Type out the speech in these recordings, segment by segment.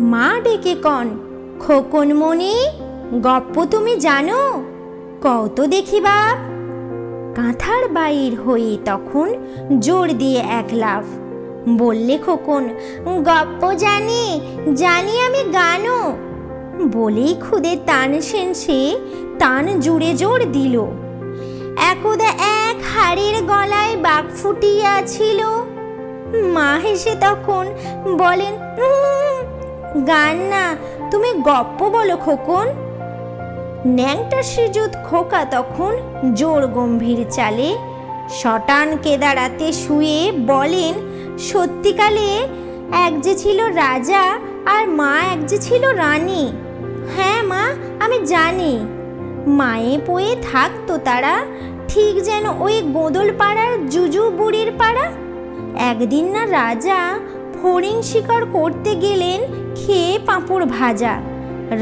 মা ডেকে কন খোকন মনি গপ্প তুমি জানো? কও তো দেখি বাপ? কাঁথার বাইর হয়ে তখন জোর দিয়ে এক লাফ। বললে খোকন গপ্প জানি জানি আমি গানও বলেই খুদে তান সেন সে তান জুড়ে জোর দিল। একদা এক হাড়ের গলায় বাঘ ফুটিয়াছিল। মা হেসে তখন বলেন "উম, গান না, তুমি গপ্প বলো খোকন। ন্যাংটা শ্রীযুত খোকা তখন জোর গম্ভীর চালে শটান কেদারাতে শুয়ে বলেন, সত্যিকালে এক যে ছিল রাজা আর মা এক যে ছিল রানী। হ্যাঁ মা, আমি জানি। মায়ে পয়ে থাকতো তারা, ঠিক যেন ওই গোদল পাড়ার জুজু বুড়ির পাড়া। একদিন না রাজা ফড়িং শিকার করতে গেলেন খেয়ে পাঁপড় ভাজা।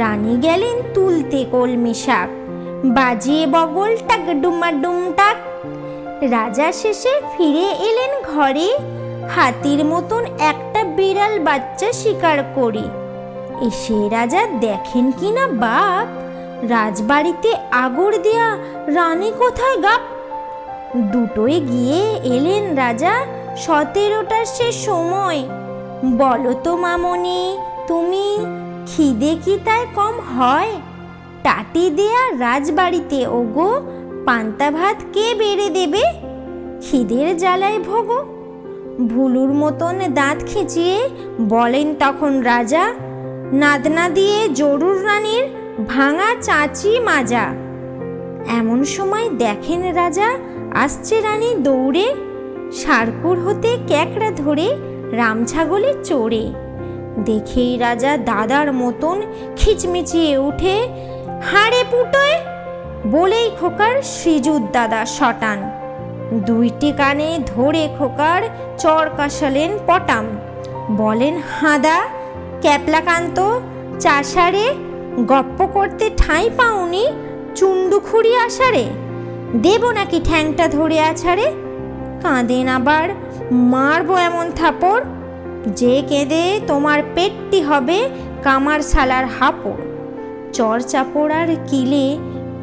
রানী গেলেন তুলতে কলমি শাক। বাজিয়ে বগল টাক ডুমা ডুম টাক। রাজা শেষে ফিরে এলেন ঘরে, হাতির মতন একটা বিড়াল বাচ্চা শিকার করে। এসে রাজা দেখেন কি না বাপ, রাজবাড়িতে আগর দেয়া রানী কোথায় গাপ দুটোয় গিয়ে এলেন রাজা, সতেরোটার সে সময়। বলো তো মামনি, তুমি খিদে কি তাই কম হয়? টাটি দেয়া রাজবাড়িতে ওগো, পান্তা ভাত কে বেড়ে দেবে? খিদের জ্বালায় ভোগো। ভুলুর মতন দাঁত খিচিয়ে বলেন তখন রাজা, নাদনা দিয়ে জরুর রানীর ভাঙা চাচি মাজা। এমন সময় দেখেন রাজা, আসছে রানী দৌড়ে, সারকুর হতে ক্যাকড়া ধরে রামছাগলে চড়ে। দেখেই রাজা দাদার মতন খিচমিচিয়ে উঠে, হাড়ে পুটোয় বলেই খোকার শ্রীযুত দাদা শটান। দুইটি কানে ধরে খোকার চর কাশালেন পটাম। বলেন, হাদা, ক্যাপলাকান্ত, চাষারে, গপ্প করতে ঠাঁই পাওনি চুন্ডুখুরি আসারে দেব নাকি ঠ্যাংটা ধরে আছাড়ে? কাঁদেন আবার মারবো এমন থাপড় যে কেঁদে তোমার পেটটি হবে কামার শালার হাপড়। চর চাপড় আর কিলে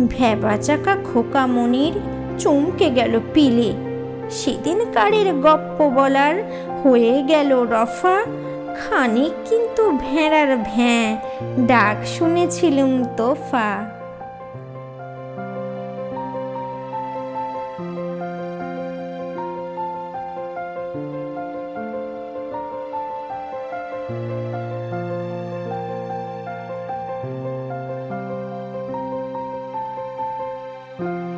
ভ্যাবাচাকা খোকা মনির চমকে গেল পিলে। সেদিন কারের গপ্প বলার হয়ে গেল রফা, খানিক কিন্তু ভেড়ার ভ্যাঁ, ডাক শুনেছিলুম তোফা। thank you